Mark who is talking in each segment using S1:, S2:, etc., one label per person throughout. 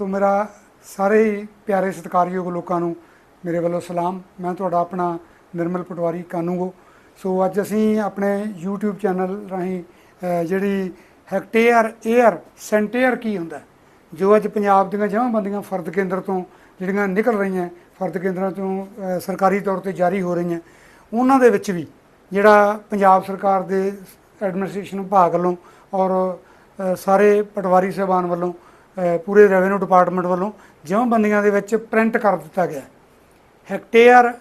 S1: ਸੋ ਮੇਰਾ ਸਾਰੇ ਹੀ ਪਿਆਰੇ ਸਤਿਕਾਰਯੋਗ ਲੋਕਾਂ ਨੂੰ ਮੇਰੇ ਵੱਲੋਂ ਸਲਾਮ। ਮੈਂ ਤੁਹਾਡਾ ਆਪਣਾ ਨਿਰਮਲ ਪਟਵਾਰੀ ਕਾਨੂੰਗੋ। ਸੋ ਅੱਜ ਅਸੀਂ ਆਪਣੇ YouTube ਚੈਨਲ ਰਾਹੀਂ ਜਿਹੜੀ ਹੈਕਟੇਅਰ 에ਅਰ ਸੈਂਟੇਅਰ ਕੀ ਹੁੰਦਾ ਜੋ ਅੱਜ ਪੰਜਾਬ ਦੀਆਂ ਜਮ੍ਹਾਂਬੰਦੀਆਂ ਫਰਦ ਕੇਂਦਰ ਤੋਂ ਜਿਹੜੀਆਂ ਨਿਕਲ ਰਹੀਆਂ, ਫਰਦ ਕੇਂਦਰਾਂ ਤੋਂ ਸਰਕਾਰੀ ਤੌਰ ਤੇ ਜਾਰੀ ਹੋ ਰਹੀਆਂ, ਉਹਨਾਂ ਦੇ ਵਿੱਚ ਵੀ ਜਿਹੜਾ ਪੰਜਾਬ ਸਰਕਾਰ ਦੇ ਐਡਮਿਨਿਸਟ੍ਰੇਸ਼ਨ ਵਿਭਾਗ ਵੱਲੋਂ ਔਰ ਸਾਰੇ ਪਟਵਾਰੀ ਸਾਹਿਬਾਨ ਵੱਲੋਂ ਪੂਰੇ ਰੈਵਨਿਊ ਡਿਪਾਰਟਮੈਂਟ ਵੱਲੋਂ ਜਮ੍ਹਾਂਬੰਦੀਆਂ ਦੇ ਵਿੱਚ ਪ੍ਰਿੰਟ ਕਰ ਦਿੱਤਾ ਗਿਆ। ਹੈਕਟੇਅਰ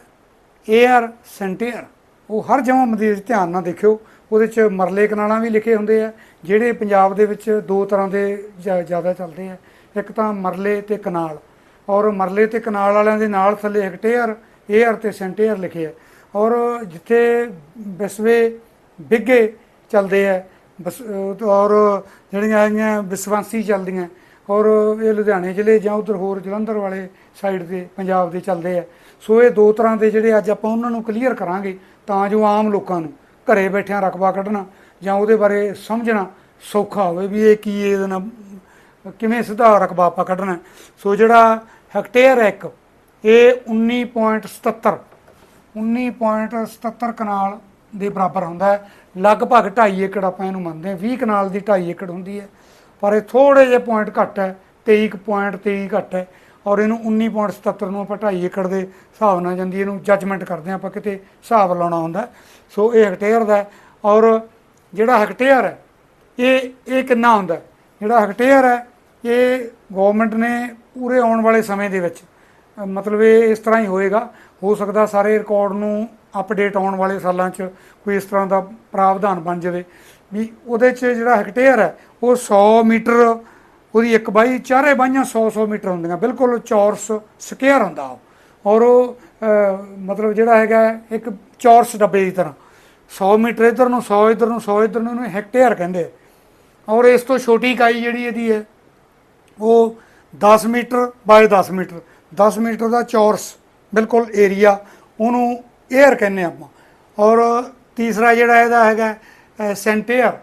S1: ਏਅਰ ਸੈਂਟੇਅਰ ਉਹ ਹਰ ਜਮ੍ਹਾਂਬੰਦੀ ਵਿੱਚ ਧਿਆਨ ਨਾਲ ਦੇਖਿਓ। ਉਹਦੇ ਚ ਮਰਲੇ ਕਨਾਲਾਂ ਵੀ ਲਿਖੇ ਹੁੰਦੇ ਆ, ਜਿਹੜੇ ਪੰਜਾਬ ਦੇ ਵਿੱਚ ਦੋ ਤਰ੍ਹਾਂ ਦੇ ਜ਼ਿਆ- ਜ਼ਿਆਦਾ ਚੱਲਦੇ ਆ। ਇੱਕ ਤਾਂ ਮਰਲੇ ਤੇ ਕਨਾਲ। ਔਰ ਮਰਲੇ ਤੇ ਕਨਾਲ ਵਾਲਿਆਂ ਦੇ ਨਾਲ ਥੱਲੇ ਹੈਕਟੇਅਰ ਏਅਰ ਤੇ ਸੈਂਟੇਅਰ ਲਿਖੇ ਆ। ਔਰ ਜਿੱਥੇ ਵਿਸਵੇ ਬਿੱਗੇ ਚੱਲਦੇ ਆ, ਬਸ ਔਰ ਜਿਹੜੀਆਂ ਹੈਗੀਆਂ ਵਿਸਵਾਸੀ ਚੱਲਦੀਆਂ ਔਰ ਇਹ ਲੁਧਿਆਣੇ ਜ਼ਿਲ੍ਹੇ ਜਾਂ ਉਧਰ ਹੋਰ ਜਲੰਧਰ ਵਾਲੇ ਸਾਈਡ ਦੇ ਪੰਜਾਬ ਦੇ ਚੱਲਦੇ ਆ। ਸੋ ਇਹ ਦੋ ਤਰ੍ਹਾਂ ਦੇ ਜਿਹੜੇ ਅੱਜ ਆਪਾਂ ਉਹਨਾਂ ਨੂੰ ਕਲੀਅਰ ਕਰਾਂਗੇ, ਤਾਂ ਜੋ ਆਮ ਲੋਕਾਂ ਨੂੰ ਘਰੇ ਬੈਠਿਆਂ ਰਕਬਾ ਕੱਢਣਾ ਜਾਂ ਉਹਦੇ ਬਾਰੇ ਸਮਝਣਾ ਸੌਖਾ ਹੋਵੇ ਵੀ ਇਹ ਕੀ ਇਹਦੇ ਨਾਲ, ਕਿਵੇਂ ਸਿੱਧਾ ਰਕਬਾ ਆਪਾਂ ਕੱਢਣਾ। ਸੋ ਜਿਹੜਾ ਹੈਕਟੇਅਰ ਹੈ ਇੱਕ, ਇਹ 19.77 19.77 ਕਨਾਲ ਦੇ ਬਰਾਬਰ ਹੁੰਦਾ ਹੈ। ਲਗਭਗ 2.5 ਏਕੜ ਆਪਾਂ ਇਹਨੂੰ ਮੰਨਦੇ ਹਾਂ 20 ਕਨਾਲ ਦੀ 2.5 ਏਕੜ ਹੁੰਦੀ ਹੈ। ਪਰ ਇਹ ਥੋੜੇ ਜਿਹੇ ਪੁਆਇੰਟ ਘੱਟ ਹੈ 23.23 ਘੱਟ ਹੈ ਔਰ ਇਹਨੂੰ 19.77 ਨੂੰ ਆਪਾਂ 2.5 ਏਕੜ ਦੇ ਹਿਸਾਬ ਨਾਲ ਜਾਂਦੀ ਇਹਨੂੰ ਜੱਜਮੈਂਟ ਕਰਦੇ ਹਾਂ ਆਪਾਂ ਕਿਤੇ ਹਿਸਾਬ ਲਾਉਣਾ ਹੁੰਦਾ ਸੋ ਇਹ ਹੈਕਟੇਅਰ ਦਾ ਔਰ ਜਿਹੜਾ ਹੈਕਟੇਅਰ ਹੈ, ਇਹ ਇਹ ਕਿੰਨਾ ਹੁੰਦਾ ਜਿਹੜਾ ਹੈਕਟੇਅਰ ਹੈ, ਇਹ ਗਵਰਨਮੈਂਟ ਨੇ ਪੂਰੇ ਆਉਣ ਵਾਲੇ ਸਮੇਂ ਦੇ ਵਿੱਚ ਮਤਲਬ ਇਹ ਇਸ ਤਰ੍ਹਾਂ ਹੀ ਹੋਏਗਾ, ਹੋ ਸਕਦਾ ਸਾਰੇ ਰਿਕਾਰਡ ਨੂੰ ਅਪਡੇਟ ਆਉਣ ਵਾਲੇ ਸਾਲਾਂ 'ਚ ਕੋਈ ਇਸ ਤਰ੍ਹਾਂ ਦਾ ਪ੍ਰਾਵਧਾਨ ਬਣ ਜਾਵੇ। ਵੀ ਉਹਦੇ 'ਚ ਜਿਹੜਾ ਹੈਕਟੇਅਰ ਹੈ, ਉਹ 100 ਮੀਟਰ, ਉਹਦੀ ਇੱਕ ਬਾਈ ਚਾਰੇ ਬਾਈਆਂ 100 100 ਮੀਟਰ ਹੁੰਦੀਆਂ। ਬਿਲਕੁਲ ਚੌਰਸ ਸਕੁਅਰ ਹੁੰਦਾ ਉਹ। ਔਰ ਉਹ ਮਤਲਬ ਜਿਹੜਾ ਹੈਗਾ, ਇੱਕ ਚੌਰਸ ਡੱਬੇ ਦੀ ਤਰ੍ਹਾਂ। 100 ਮੀਟਰ ਇਧਰ ਨੂੰ 100 ਇਧਰ ਨੂੰ 100 ਇਧਰ ਨੂੰ ਇਹਨੂੰ ਹੈਕਟੇਅਰ ਕਹਿੰਦੇ। ਔਰ ਇਸ ਤੋਂ ਛੋਟੀ ਇਕਾਈ ਜਿਹੜੀ ਇਹਦੀ ਹੈ, ਉਹ 10 ਮੀਟਰ ਬਾਏ 10 ਮੀਟਰ। 10 ਮੀਟਰ ਦਾ ਚੌਰਸ, ਬਿਲਕੁਲ ਏਰੀਆ ਉਹਨੂੰ ਏਅਰ ਕਹਿੰਦੇ ਆਪਾਂ। ਔਰ ਤੀਸਰਾ ਜਿਹੜਾ ਇਹਦਾ ਹੈਗਾ ਸੈਂਟੇਅਰ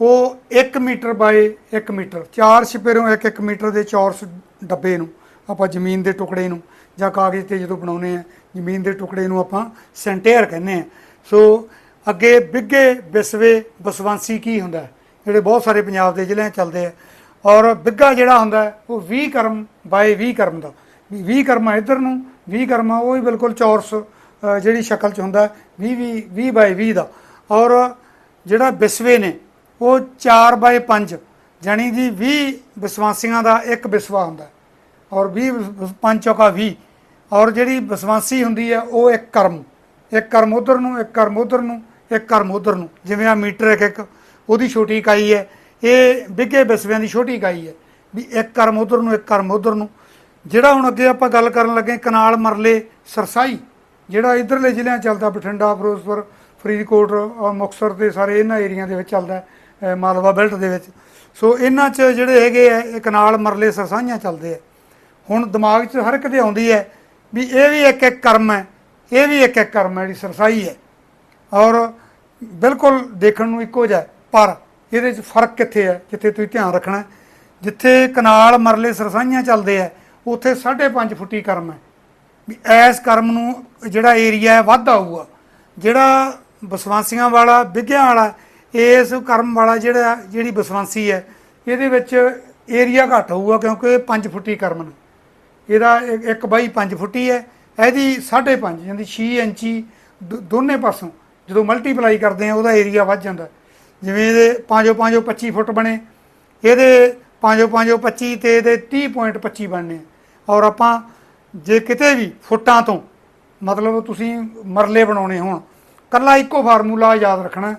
S1: ਉਹ 1 ਮੀਟਰ ਬਾਏ 1 ਮੀਟਰ, ਚਾਰ ਛਪੇਰੋਂ 1 1 ਮੀਟਰ ਦੇ ਚੌਰਸ ਡੱਬੇ ਨੂੰ, ਆਪਾਂ ਜ਼ਮੀਨ ਦੇ ਟੁਕੜੇ ਨੂੰ ਜਾਂ ਕਾਗਜ਼ ਤੇ ਜਦੋਂ ਬਣਾਉਨੇ ਆ, ਜ਼ਮੀਨ ਦੇ ਟੁਕੜੇ ਨੂੰ ਆਪਾਂ ਸੈਂਟੇਅਰ ਕਹਿੰਦੇ ਆ। ਸੋ ਅੱਗੇ ਬਿੱਗੇ, ਬਿਸਵੇ, ਬਸਵਾਂਸੀ ਕੀ ਹੁੰਦਾ ਜਿਹੜੇ ਬਹੁਤ ਸਾਰੇ ਪੰਜਾਬ ਦੇ ਜ਼ਿਲ੍ਹਿਆਂ 'ਚ ਚੱਲਦੇ ਆ। ਔਰ ਬਿੱਗਾ ਜਿਹੜਾ ਹੁੰਦਾ ਉਹ 20 ਕਰਮ ਬਾਏ 20 ਕਰਮ ਦਾ। ਵੀ 20 ਕਰਮਾ ਇੱਧਰ ਨੂੰ 20 ਕਰਮਾ ਉਹ ਹੀ ਬਿਲਕੁਲ ਚੌਰਸ ਜਿਹੜੀ ਸ਼ਕਲ 'ਚ ਹੁੰਦਾ 20 20 20 ਬਾਏ 20 ਦਾ। ਔਰ ਜਿਹੜਾ ਬਿਸਵੇ ਨੇ, ਉਹ 4 ਬਾਏ 5 ਜਾਣੀ ਕਿ 20 ਵਿਸਵਾਸੀਆਂ ਦਾ ਇੱਕ ਬਿਸਵਾ ਹੁੰਦਾ ਔਰ 20 ਵਿਸ- ਪੰਜ ਚੌਕਾ 20 ਔਰ ਜਿਹੜੀ ਵਿਸਵਾਸੀ ਹੁੰਦੀ ਹੈ, ਉਹ ਇੱਕ ਕਰਮ। ਇੱਕ ਕਰਮ ਉਧਰ ਨੂੰ, ਇੱਕ ਕਰਮ ਉਧਰ ਨੂੰ, ਇੱਕ ਕਰਮ ਉਧਰ ਨੂੰ। ਜਿਵੇਂ ਆ ਮੀਟਰ ਇੱਕ ਇੱਕ, ਉਹਦੀ ਛੋਟੀ ਇਕਾਈ ਹੈ। ਇਹ ਬਿੱਗੇ ਬਿਸਵਿਆਂ ਦੀ ਛੋਟੀ ਇਕਾਈ ਹੈ ਵੀ ਇੱਕ ਕਰਮ ਉਧਰ ਨੂੰ, ਇੱਕ ਕਰਮ ਉਧਰ ਨੂੰ। ਜਿਹੜਾ ਹੁਣ ਅੱਗੇ ਆਪਾਂ ਗੱਲ ਕਰਨ ਲੱਗੇ, ਕਨਾਲ, ਮਰਲੇ, ਸਰਸਾਈ, ਜਿਹੜਾ ਇਧਰਲੇ ਜ਼ਿਲ੍ਹਿਆਂ ਚੱਲਦਾ, ਬਠਿੰਡਾ, ਫਿਰੋਜ਼ਪੁਰ ਫਰੀਦਕੋਟ ਔਰ ਮੁਕਤਸਰ ਤੇ ਸਾਰੇ ਇਹਨਾਂ ਏਰੀਆ ਦੇ ਵਿੱਚ ਚੱਲਦਾ ਮਾਲਵਾ ਬੈਲਟ ਦੇ ਵਿੱਚ। ਸੋ ਇਹਨਾਂ 'ਚ ਜਿਹੜੇ ਹੈਗੇ ਆ ਇਹ ਕਨਾਲ ਮਰਲੇ ਸਰਸਾਈਆਂ ਚੱਲਦੇ ਆ ਹੁਣ ਦਿਮਾਗ 'ਚ ਹਰ ਇੱਕ ਦੇ ਆਉਂਦੀ ਹੈ ਵੀ ਇਹ ਵੀ ਇੱਕ ਇੱਕ ਕਰਮ ਹੈ, ਇਹ ਵੀ ਇੱਕ ਇੱਕ ਕਰਮ ਹੈ, ਜਿਹੜੀ ਸਰਸਾਈ ਹੈ। ਔਰ ਬਿਲਕੁਲ ਦੇਖਣ ਨੂੰ ਇੱਕੋ ਜਿਹਾ ਪਰ ਇਹਦੇ 'ਚ ਫ਼ਰਕ ਕਿੱਥੇ ਹੈ, ਜਿੱਥੇ ਤੁਸੀਂ ਧਿਆਨ ਰੱਖਣਾ ਜਿੱਥੇ ਕਨਾਲ ਮਰਲੇ ਸਰਸਾਈਆਂ ਚੱਲਦੇ ਆ ਉੱਥੇ 5.5 ਫੁੱਟੀ ਕਰਮ ਹੈ। ਵੀ ਐਸ ਕਰਮ ਨੂੰ ਜਿਹੜਾ ਏਰੀਆ ਹੈ ਵੱਧ ਆਊਗਾ ਜਿਹੜਾ ਬਸਵਾਸੀਆਂ ਵਾਲਾ ਵਿਗਿਆ ਵਾਲਾ, ਇਸ ਕਰਮ ਵਾਲਾ ਜਿਹੜਾ, ਜਿਹੜੀ ਬਸਵਾਂਸੀ ਹੈ, ਇਹਦੇ ਵਿੱਚ ਏਰੀਆ ਘੱਟ ਹੋਊਗਾ ਕਿਉਂਕਿ ਇਹ 5 ਫੁੱਟੀ ਕਰਮ ਨੇ। ਇਹਦਾ 1 ਬਾਈ 5 ਫੁੱਟੀ ਹੈ, ਇਹਦੀ 5.5 ਜਾਂਦੀ 6 ਇੰਚੀ ਦੋਨੇ ਪਾਸੋਂ ਜਦੋਂ ਮਲਟੀਪਲਾਈ ਕਰਦੇ ਆ ਉਹਦਾ ਏਰੀਆ ਵੱਧ ਜਾਂਦਾ। ਜਿਵੇਂ ਇਹਦੇ 5 5 25 ਫੁੱਟ ਬਣੇ, ਇਹਦੇ 5 5 25 ਤੇ ਇਹਦੇ 30.25 ਬਣਨੇ ਔਰ ਆਪਾਂ ਜੇ ਕਿਤੇ ਵੀ ਫੁੱਟਾਂ ਤੋਂ, ਮਤਲਬ ਤੁਸੀਂ ਮਰਲੇ ਬਣਾਉਣੇ ਹੋਣ ਕੱਲਾ ਇੱਕੋ ਫਾਰਮੂਲਾ ਯਾਦ ਰੱਖਣਾ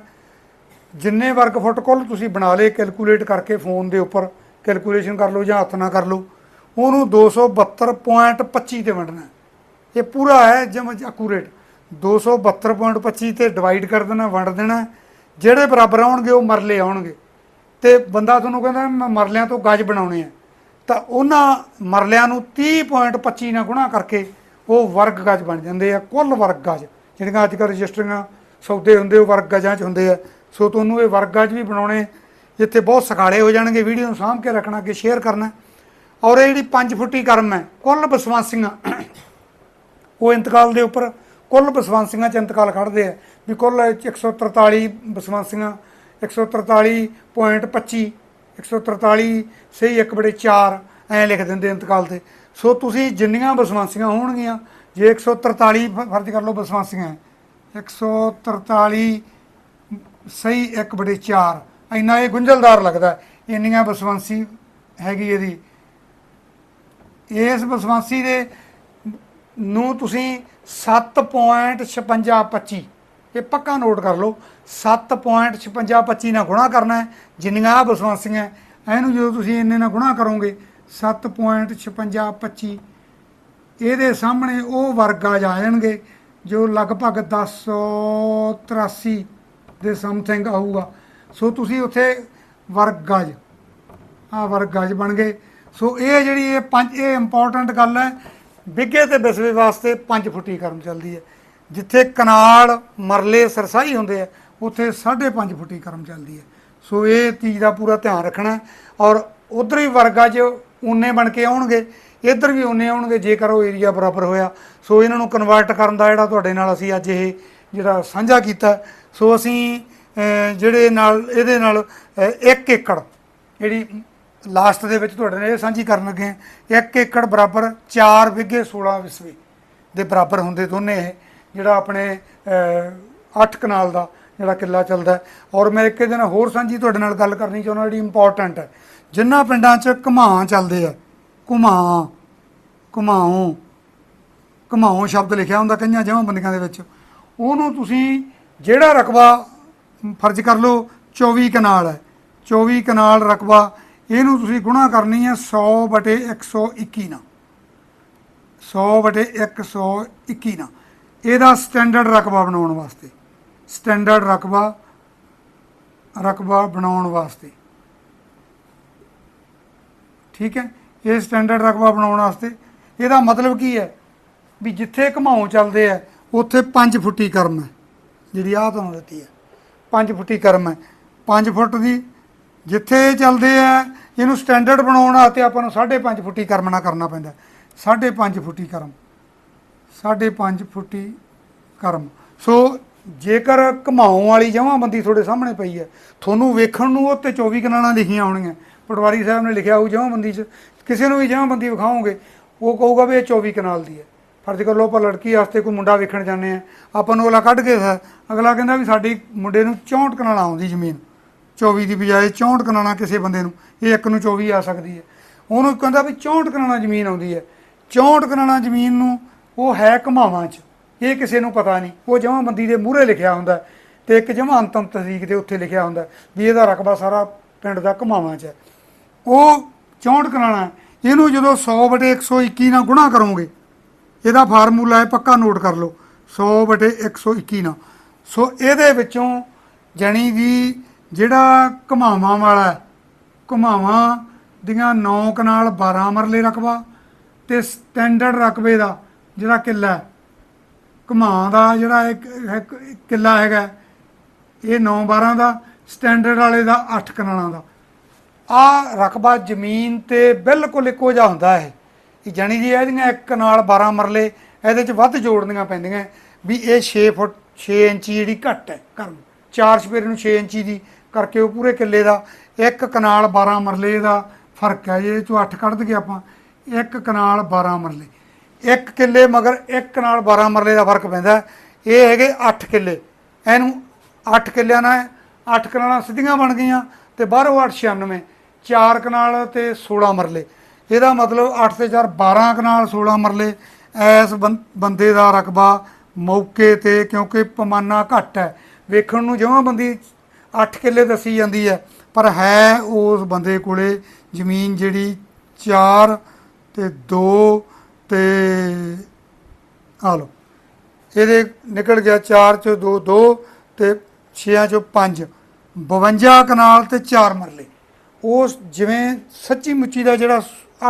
S1: ਜਿੰਨੇ ਵਰਗ ਫੁੱਟ ਕੁੱਲ ਤੁਸੀਂ ਬਣਾ ਲਏ, ਕੈਲਕੂਲੇਟ ਕਰਕੇ ਫੋਨ ਦੇ ਉੱਪਰ ਕੈਲਕੂਲੇਸ਼ਨ ਕਰ ਲਓ ਜਾਂ ਹੱਥ ਨਾਲ ਕਰ ਲਓ, ਉਹਨੂੰ 272.25 ਤੇ ਵੰਡਣਾ ਇਹ ਪੂਰਾ ਹੈ ਜਮ ਐਕੂਰੇਟ 272.25 ਤੇ ਡਿਵਾਈਡ ਕਰ ਦੇਣਾ, ਵੰਡ ਦੇਣਾ ਜਿਹੜੇ ਬਰਾਬਰ ਆਉਣਗੇ, ਉਹ ਮਰਲੇ ਆਉਣਗੇ। ਤੇ ਬੰਦਾ ਤੁਹਾਨੂੰ ਕਹਿੰਦਾ, ਮੈਂ ਮਰਲਿਆਂ ਤੋਂ ਗਜ ਬਣਾਉਣੇ ਆ। ਤਾਂ ਉਹਨਾਂ ਮਰਲਿਆਂ ਨੂੰ 30.25 ਨਾਲ ਗੁਣਾ ਕਰਕੇ ਉਹ ਵਰਗ ਗਜ ਬਣ ਜਾਂਦੇ ਆ, ਕੁੱਲ ਵਰਗ ਗਜ। ਜਿਹੜੀਆਂ ਅੱਜ ਕੱਲ੍ਹ ਰਜਿਸਟਰੀਆਂ ਸੌਦੇ ਹੁੰਦੇ, ਉਹ ਵਰਗ ਗਜਾਂ 'ਚ ਹੁੰਦੇ ਆ। ਸੋ ਤੁਹਾਨੂੰ ਇਹ ਵਰਗ 'ਚ ਵੀ ਬਣਾਉਣੇ ਜਿੱਥੇ ਬਹੁਤ ਸਖਾਲੇ ਹੋ ਜਾਣਗੇ। ਵੀਡੀਓ ਨੂੰ ਸਾਂਭ ਕੇ ਰੱਖਣਾ ਕਿ ਸ਼ੇਅਰ ਕਰਨਾ। ਔਰ ਇਹ ਜਿਹੜੀ 5 ਫੁੱਟੀ ਕਰਮ ਹੈ, ਕੁੱਲ ਬਸਵਾਸੀਆਂ ਉਹ ਇੰਤਕਾਲ ਦੇ ਉੱਪਰ, ਕੁੱਲ ਬਸਵਾਸੀਆਂ ਚ ਇੰਤਕਾਲ ਖੜਦੇ ਆ। ਵੀ ਕੁੱਲ ਇਹ 'ਚ 143 ਬਸਵਾਸੀਆਂ 143.25 143 ਸਹੀ 1 ਬੜੇ 4 ਐ ਲਿਖ ਦਿੰਦੇ ਇੰਤਕਾਲ ਤੇ। ਸੋ ਤੁਸੀਂ ਜਿੰਨੀਆਂ ਬਸਵਾਸੀਆਂ ਹੋਣਗੀਆਂ ਜੇ 143 ਫ- ਫਰਜ਼ ਕਰ ਲਓ ਬਸਵਾਸੀਆਂ ਹੈ, 143 ਸਹੀ 1 ਬੜੇ 4 ਇੰਨਾ ਇਹ ਗੁੰਝਲਦਾਰ ਲੱਗਦਾ ਇੰਨੀਆਂ ਬਸਵਾਂਸੀ ਹੈਗੀ ਇਹਦੀ। ਇਸ ਬਸਵਾਂਸੀ ਦੇ ਨੂੰ ਤੁਸੀਂ 7.5625 ਇਹ ਪੱਕਾ ਨੋਟ ਕਰ ਲਓ 7.5625 ਨਾਲ ਗੁਣਾ ਕਰਨਾ ਹੈ ਜਿੰਨੀਆਂ ਆ ਬਸਵਾਂਸੀਆਂ ਇਹਨੂੰ ਜਦੋਂ ਤੁਸੀਂ ਇੰਨੇ ਨਾਲ ਗੁਣਾ ਕਰੋਗੇ 7.5625 ਇਹਦੇ ਸਾਹਮਣੇ ਉਹ ਵਰਗ ਆ ਜਾਣਗੇ ਜੋ ਲਗਭਗ 1083 ਦੇ ਸਮਥਿੰਗ ਆਊਗਾ। ਸੋ ਤੁਸੀਂ ਉੱਥੇ ਵਰਗ ਗਜ ਆ ਵਰਗ ਬਣ ਗਏ। ਸੋ ਇਹ ਜਿਹੜੀ ਇਹ ਪੰਜ ਇਹ ਇੰਪੋਰਟੈਂਟ ਗੱਲ ਹੈ, ਬਿੱਗੇ ਤੇ ਬਿਸਵੇ ਵਾਸਤੇ 5 ਫੁੱਟੀ ਕਰਮ ਚੱਲਦੀ ਹੈ। ਜਿੱਥੇ ਕਨਾਲ, ਮਰਲੇ, ਸਰਸਾਈ ਹੁੰਦੇ ਆ, ਉੱਥੇ 5.5 ਫੁੱਟੀ ਕਰਮ ਚੱਲਦੀ ਹੈ। ਸੋ ਇਹ ਚੀਜ਼ ਦਾ ਪੂਰਾ ਧਿਆਨ ਰੱਖਣਾ ਔਰ ਉਧਰ ਹੀ ਵਰਗਾ 'ਚ ਉਨੇ ਬਣ ਕੇ ਆਉਣਗੇ। ਇੱਧਰ ਵੀ ਉਨੇ ਆਉਣਗੇ, ਜੇਕਰ ਉਹ ਏਰੀਆ ਬਰਾਬਰ ਹੋਇਆ। ਸੋ ਇਹਨਾਂ ਨੂੰ ਕਨਵਰਟ ਕਰਨ ਦਾ ਜਿਹੜਾ ਤੁਹਾਡੇ ਨਾਲ ਅਸੀਂ ਅੱਜ ਇਹ ਜਿਹੜਾ ਸਾਂਝਾ ਕੀਤਾ। ਸੋ ਅਸੀਂ ਜਿਹੜੇ ਨਾਲ, ਇਹਦੇ ਨਾਲ 1 ਏਕੜ, ਜਿਹੜੀ ਲਾਸਟ ਦੇ ਵਿੱਚ ਤੁਹਾਡੇ ਨਾਲ ਇਹ ਸਾਂਝੀ ਕਰਨ ਲੱਗੇ ਹਾਂ। 1 ਏਕੜ ਬਰਾਬਰ 4 ਵਿਗੇ 16 ਵਿਸਵੇ ਦੇ ਬਰਾਬਰ ਹੁੰਦੇ ਦੋਨੇ ਇਹ, ਜਿਹੜਾ ਆਪਣੇ 8 ਕਨਾਲ ਦਾ ਜਿਹੜਾ ਕਿੱਲਾ ਚੱਲਦਾ ਔਰ ਮੈਂ ਇੱਕ ਦਿਨ ਹੋਰ ਸਾਂਝੀ ਤੁਹਾਡੇ ਨਾਲ ਗੱਲ ਕਰਨੀ ਚਾਹੁੰਦਾ, ਜਿਹੜੀ ਇੰਪੋਰਟੈਂਟ ਹੈ। ਜਿੰਨਾ ਪਿੰਡਾਂ 'ਚ ਘੁਮਾਂ ਚੱਲਦੇ ਆ ਘੁਮਾ ਘੁਮਾਉ ਘੁਮਾਉ ਸ਼ਬਦ ਲਿਖਿਆ ਹੁੰਦਾ ਕਈਆਂ ਜਮਾਂ ਬੰਦੀਆਂ ਦੇ ਵਿੱਚ। ਉਹਨੂੰ ਤੁਸੀਂ ਜਿਹੜਾ ਰਕਬਾ ਫਰਜ਼ ਕਰ ਲਓ 24 ਕਨਾਲ ਹੈ। 24 ਕਨਾਲ ਰਕਬਾ, ਇਹਨੂੰ ਤੁਸੀਂ ਗੁਣਾ ਕਰਨੀ ਹੈ 100 ਬਟੇ 121 ਨਾਲ। 100 ਬਟੇ 121 ਨਾਲ। ਇਹਦਾ ਸਟੈਂਡਰਡ ਰਕਬਾ ਬਣਾਉਣ ਵਾਸਤੇ। ਸਟੈਂਡਰਡ ਰਕਬਾ ਰਕਬਾ ਬਣਾਉਣ ਵਾਸਤੇ। ਠੀਕ ਹੈ? ਇਹ ਸਟੈਂਡਰਡ ਰਕਬਾ ਬਣਾਉਣ ਵਾਸਤੇ। ਇਹਦਾ ਮਤਲਬ ਕੀ ਹੈ? ਵੀ ਜਿੱਥੇ ਘਮਾਉ ਚੱਲਦੇ ਆ, ਉੱਥੇ 5 ਫੁੱਟੀ ਕਰਮ ਹੈ, ਜਿਹੜੀ ਆਹ ਤੁਹਾਨੂੰ ਦਿੱਤੀ ਹੈ। 5 ਫੁੱਟੀ ਕਰਮ ਹੈ। 5 ਫੁੱਟ ਦੀ ਜਿੱਥੇ ਇਹ ਚੱਲਦੇ ਆ, ਇਹਨੂੰ ਸਟੈਂਡਰਡ ਬਣਾਉਣ ਵਾਸਤੇ ਆਪਾਂ ਨੂੰ 5.5 ਫੁੱਟੀ ਕਰਮ ਨਾ ਕਰਨਾ ਪੈਂਦਾ 5.5 ਫੁੱਟੀ ਕਰਮ। 5.5 ਫੁੱਟੀ ਕਰਮ। ਸੋ ਜੇਕਰ ਘਮਾਉਣ ਵਾਲੀ ਜਮਾਂਬੰਦੀ ਤੁਹਾਡੇ ਸਾਹਮਣੇ ਪਈ ਹੈ, ਤੁਹਾਨੂੰ ਵੇਖਣ ਨੂੰ ਉੱਤੇ 24 ਕਨਾਲਾਂ ਲਿਖੀਆਂ ਆਉਣਗੀਆਂ ਪਟਵਾਰੀ ਸਾਹਿਬ ਨੇ ਲਿਖਿਆ ਹੋਊ ਜਮਾਂਬੰਦੀ 'ਚ, ਕਿਸੇ ਨੂੰ ਵੀ ਜਮਾਂਬੰਦੀ ਵਿਖਾਓਗੇ, ਉਹ ਕਹੂਗਾ ਵੀ ਇਹ 24 ਕਨਾਲ ਦੀ ਹੈ। ਫਰਜ਼ ਕਰ ਲਓ ਆਪਾਂ ਲੜਕੀ ਵਾਸਤੇ ਕੋਈ ਮੁੰਡਾ ਵੇਖਣ ਜਾਂਦੇ ਆ ਆਪਾਂ ਨੂੰ ਅਗਲਾ ਕੱਢ ਕੇ ਅਗਲਾ ਕਹਿੰਦਾ ਵੀ ਸਾਡੀ ਮੁੰਡੇ ਨੂੰ 64 ਕਨਾਲਾਂ ਆਉਂਦੀ ਜ਼ਮੀਨ 24 ਦੀ ਬਜਾਏ 64 ਕਨਾਲਾਂ ਕਿਸੇ ਬੰਦੇ ਨੂੰ, ਇਹ ਇੱਕ ਨੂੰ 24 ਆ ਸਕਦੀ ਹੈ। ਉਹਨੂੰ ਕਹਿੰਦਾ ਵੀ 64 ਕਨਾਲਾਂ ਜ਼ਮੀਨ ਆਉਂਦੀ ਹੈ। 64 ਕਨਾਲਾਂ ਜ਼ਮੀਨ ਨੂੰ ਉਹ ਹੈ ਘਮਾਵਾਂ 'ਚ। ਇਹ ਕਿਸੇ ਨੂੰ ਪਤਾ ਨਹੀਂ। ਉਹ ਜਮਾਂਬੰਦੀ ਦੇ ਮੂਹਰੇ ਲਿਖਿਆ ਹੁੰਦਾ ਹੈ ਤੇ ਇੱਕ ਜਮਾਂ ਅੰਤਮ ਤਸਦੀਕ ਦੇ ਉੱਥੇ ਲਿਖਿਆ ਹੁੰਦਾ ਵੀ ਇਹਦਾ ਰਕਬਾ ਸਾਰਾ ਪਿੰਡ ਦਾ ਘਮਾਵਾਂ 'ਚ ਹੈ। ਉਹ 64 ਕਰਾਣਾ ਇਹਨੂੰ ਜਦੋਂ 100 ਬਟੇ 121 ਨਾਲ ਗੁਣਾ ਕਰੋਗੇ ਇਹਦਾ ਫਾਰਮੂਲਾ ਹੈ ਪੱਕਾ ਨੋਟ ਕਰ ਲਓ। 100 ਬਟੇ 121 ਨਾਲ। ਸੋ ਇਹਦੇ ਵਿੱਚੋਂ ਜਣੀ ਦੀ ਜਿਹੜਾ ਘਮਾਵਾਂ ਵਾਲਾ ਹੈ, ਘੁਮਾਵਾਂ ਦੀਆਂ 9 ਕਨਾਲ 12 ਮਰਲੇ ਰਕਬਾ ਤੇ ਸਟੈਂਡਰਡ ਰਕਬੇ ਦਾ ਜਿਹੜਾ ਕਿੱਲਾ ਘੁਮਾ ਦਾ ਜਿਹੜਾ ਇੱਕ ਇੱਕ ਕਿੱਲਾ ਹੈਗਾ, ਇਹ 9 12 ਦਾ, ਸਟੈਂਡਰਡ ਵਾਲੇ ਦਾ 8 ਕਨਾਲਾਂ ਦਾ। ਆ ਰਕਬਾ ਜ਼ਮੀਨ ਤੇ ਬਿਲਕੁਲ ਇੱਕੋ ਜਿਹਾ ਹੁੰਦਾ ਹੈ ਇਹ ਜਾਣੀ ਜੀ ਇਹਦੀਆਂ ਇੱਕ ਕਨਾਲ 12 ਮਰਲੇ, ਇਹਦੇ ਚ ਵੱਧ ਜੋੜਨੀਆਂ ਪੈਂਦੀਆਂ, ਵੀ ਇਹ 6 ਫੁੱਟ 6 ਇੰਚੀ ਜਿਹੜੀ ਘੱਟ ਹੈ ਕਰਨ ਚਾਰ ਸਪੇਰੇ ਨੂੰ 6 ਇੰਚੀ ਦੀ ਕਰਕੇ ਉਹ ਪੂਰੇ ਕਿੱਲੇ ਦਾ, ਇੱਕ ਕਨਾਲ 12 ਮਰਲੇ ਦਾ ਫ਼ਰਕ ਹੈ, ਜੇ ਚੋਂ 8 ਕੱਢ ਦਈਏ ਆਪਾਂ, ਇੱਕ ਕਨਾਲ 12 ਮਰਲੇ। ਇੱਕ ਕਿੱਲੇ ਮਗਰ ਇੱਕ ਨਾਲ 12 ਮਰਲੇ ਦਾ ਫ਼ਰਕ ਪੈਂਦਾ ਇਹ ਹੈਗੇ 8 ਕਿੱਲੇ। ਇਹਨੂੰ 8 ਕਿੱਲਿਆਂ ਨਾਲ 8 ਕਨਾਲਾਂ ਸਿੱਧੀਆਂ ਬਣ ਗਈਆਂ ਤੇ ਬਾਹਰੋਂ 896 4 ਕਨਾਲ ਤੇ 16 ਮਰਲੇ। ਇਹਦਾ ਮਤਲਬ 8 ਤੇ 4 12 ਕਨਾਲ 16 ਮਰਲੇ। ਐਸ ਬੰ- ਬੰਦੇ ਦਾ ਰਕਬਾ ਮੌਕੇ ਤੇ ਕਿਉਂਕਿ ਪਮਾਨਾ ਘੱਟ ਹੈ। ਵੇਖਣ ਨੂੰ ਜਮਾਂ ਬੰਦੀ 8 ਕਿੱਲੇ ਦੱਸੀ ਜਾਂਦੀ ਹੈ, ਪਰ ਹੈ ਉਸ ਬੰਦੇ ਕੋਲੇ ਜ਼ਮੀਨ ਜਿਹੜੀ 4 ਤੇ 2 ਤੇ ਆ ਲਓ। ਇਹਦੇ ਨਿਕਲ ਗਿਆ 4 ਚੋਂ 2 2 ਤੇ 6 ਚੋਂ 5 52 ਕਨਾਲ ਤੇ 4 ਮਰਲੇ। ਉਸ ਜਿਵੇਂ ਸੱਚੀ ਮੁੱਚੀ ਦਾ ਜਿਹੜਾ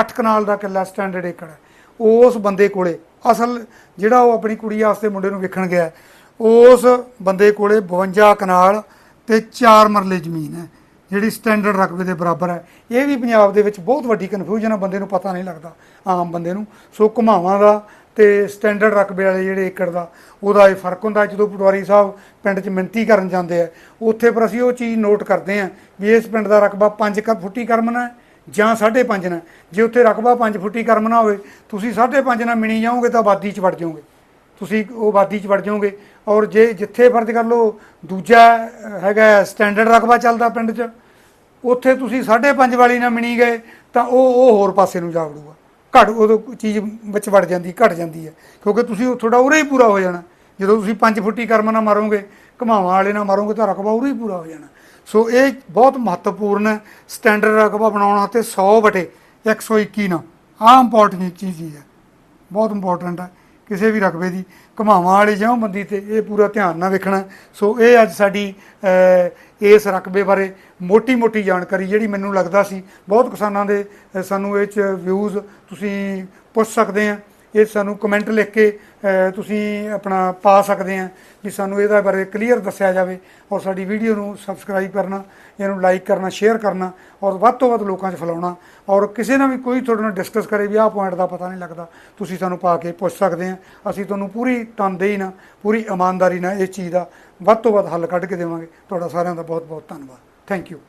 S1: 8 ਕਨਾਲ ਦਾ ਕਿੱਲਾ ਸਟੈਂਡਰਡ ਏਕੜ ਹੈ ਉਸ ਬੰਦੇ ਕੋਲੇ ਅਸਲ ਜਿਹੜਾ ਉਹ ਆਪਣੀ ਕੁੜੀ ਵਾਸਤੇ ਮੁੰਡੇ ਨੂੰ ਵੇਖਣ ਗਿਆ ਉਸ ਬੰਦੇ ਕੋਲੇ 52 ਕਨਾਲ ਤੇ 4 ਮਰਲੇ ਜ਼ਮੀਨ ਹੈ। ਜਿਹੜੀ ਸਟੈਂਡਰਡ ਰਕਬੇ ਦੇ ਬਰਾਬਰ ਹੈ, ਇਹ ਵੀ ਪੰਜਾਬ ਦੇ ਵਿੱਚ ਬਹੁਤ ਵੱਡੀ ਕਨਫਿਊਜ਼ਨ ਹੈ ਬੰਦੇ ਨੂੰ ਪਤਾ ਨਹੀਂ ਲੱਗਦਾ, ਆਮ ਬੰਦੇ ਨੂੰ। ਸੋ ਘੁਮਾਵਾਂ ਦਾ ਤੇ ਸਟੈਂਡਰਡ ਰਕਬੇ ਵਾਲੇ ਜਿਹੜੇ ਏਕੜ ਦਾ, ਉਹਦਾ ਇਹ ਫ਼ਰਕ ਹੁੰਦਾ ਜਦੋਂ ਪਟਵਾਰੀ ਸਾਹਿਬ ਪਿੰਡ 'ਚ ਮਿੰਤੀ ਕਰਨ ਜਾਂਦੇ ਆ, ਉੱਥੇ ਪਰ ਅਸੀਂ ਉਹ ਚੀਜ਼ ਨੋਟ ਕਰਦੇ ਆ ਵੀ ਇਸ ਪਿੰਡ ਦਾ ਰਕਬਾ 5 ਫੁੱਟੀ ਕਰਮਨਾ ਹੈ ਜਾਂ 5.5 ਨਾ ਜੇ ਉੱਥੇ ਰਕਬਾ 5 ਫੁੱਟੀ ਕਰਮਨਾ ਹੋਵੇ, ਤੁਸੀਂ 5.5 ਨਾਲ ਮਿਣੀ ਜਾਓਗੇ ਤਾਂ ਆਬਾਦੀ 'ਚ ਵੜ ਜਾਓਗੇ। ਤੁਸੀਂ ਉਹ ਆਬਾਦੀ 'ਚ ਵੜ ਜਾਓਗੇ। ਔਰ ਜੇ ਜਿੱਥੇ ਫਰਜ਼ ਕਰ ਲਓ, ਦੂਜਾ ਹੈਗਾ ਸਟੈਂਡਰਡ ਰਕਬਾ ਚੱਲਦਾ ਪਿੰਡ 'ਚ, ਉੱਥੇ ਤੁਸੀਂ 5.5 ਵਾਲੀ ਨਾਲ ਮਿਣੀ ਗਏ, ਤਾਂ ਉਹ ਉਹ ਹੋਰ ਪਾਸੇ ਨੂੰ ਜਾ ਵੜੂਗਾ। ਘਟ ਉਦੋਂ ਚੀਜ਼ ਵਿੱਚ ਵੜ ਜਾਂਦੀ, ਘਟ ਜਾਂਦੀ ਹੈ। ਕਿਉਂਕਿ ਤੁਸੀਂ ਉਹ ਥੋੜਾ ਉਰੇ ਹੀ ਪੂਰਾ ਹੋ ਜਾਣਾ। ਜਦੋਂ ਤੁਸੀਂ 5 ਫੁੱਟੀ ਕਰਮ ਨਾਲ ਮਾਰੋਗੇ, ਘਮਾਵਾਂ ਵਾਲੇ ਨਾਲ ਮਾਰੋਗੇ, ਤਾਂ ਰਕਬਾ ਉਰੇ ਹੀ ਪੂਰਾ ਹੋ ਜਾਣਾ। ਸੋ ਇਹ ਬਹੁਤ ਮਹੱਤਵਪੂਰਨ ਹੈ ਸਟੈਂਡਰਡ ਰਕਬਾ ਬਣਾਉਣ ਵਾਸਤੇ 100 ਬਟੇ 121 ਨਾ। ਆਹ ਇੰਪੋਰਟੈਂਟ ਚੀਜ਼ ਹੀ। ਹੈ ਬਹੁਤ ਇੰਪੋਰਟੈਂਟ ਹੈ। ਕਿਸੇ ਵੀ ਰਕਬੇ ਦੀ ਘਮਾਵਾਂ ਵਾਲੀ ਜਮ੍ਹਾਂਬੰਦੀ ਤੇ ਇਹ ਪੂਰਾ ਧਿਆਨ ਨਾਲ ਵੇਖਣਾ ਸੋ ਇਹ ਅੱਜ ਸਾਡੀ ਇਸ ਰਕਬੇ ਬਾਰੇ ਮੋਟੀ-ਮੋਟੀ ਜਾਣਕਾਰੀ ਜਿਹੜੀ ਮੈਨੂੰ ਲੱਗਦਾ ਸੀ। ਬਹੁਤ ਕਿਸਾਨਾਂ ਦੇ ਸਾਨੂੰ ਇਹ ਚ ਵਿਊਜ਼ ਤੁਸੀਂ ਪੁੱਛ ਸਕਦੇ ਆ। ਇਹ ਸਾਨੂੰ ਕਮੈਂਟ ਲਿਖ ਕੇ ਤੁਸੀਂ ਆਪਣਾ ਪਾ ਸਕਦੇ ਆ ਵੀ ਸਾਨੂੰ ਇਹਦਾ ਬਾਰੇ ਕਲੀਅਰ ਦੱਸਿਆ ਜਾਵੇ ਔਰ ਸਾਡੀ ਵੀਡੀਓ ਨੂੰ ਸਬਸਕ੍ਰਾਈਬ ਕਰਨਾ, ਇਹਨੂੰ ਲਾਈਕ ਕਰਨਾ ਸ਼ੇਅਰ ਕਰਨਾ ਔਰ ਵੱਧ ਤੋਂ ਵੱਧ ਲੋਕਾਂ 'ਚ ਫੈਲਾਉਣਾ ਔਰ ਕਿਸੇ ਨਾਲ ਵੀ ਕੋਈ ਤੁਹਾਡੇ ਨਾਲ ਡਿਸਕਸ ਕਰੇ ਵੀ ਆਹ ਪੁਆਇੰਟ ਦਾ ਪਤਾ ਨਹੀਂ ਲੱਗਦਾ, ਤੁਸੀਂ ਸਾਨੂੰ ਪਾ ਕੇ ਪੁੱਛ ਸਕਦੇ ਆ। ਅਸੀਂ ਤੁਹਾਨੂੰ ਪੂਰੀ ਤਨਦੇਹੀ ਨਾਲ, ਪੂਰੀ ਇਮਾਨਦਾਰੀ ਨਾਲ ਇਸ ਚੀਜ਼ ਦਾ ਵੱਧ ਤੋਂ ਵੱਧ ਹੱਲ ਕੱਢ ਕੇ ਦੇਵਾਂਗੇ। ਤੁਹਾਡਾ ਸਾਰਿਆਂ ਦਾ ਬਹੁਤ ਬਹੁਤ ਧੰਨਵਾਦ। Thank you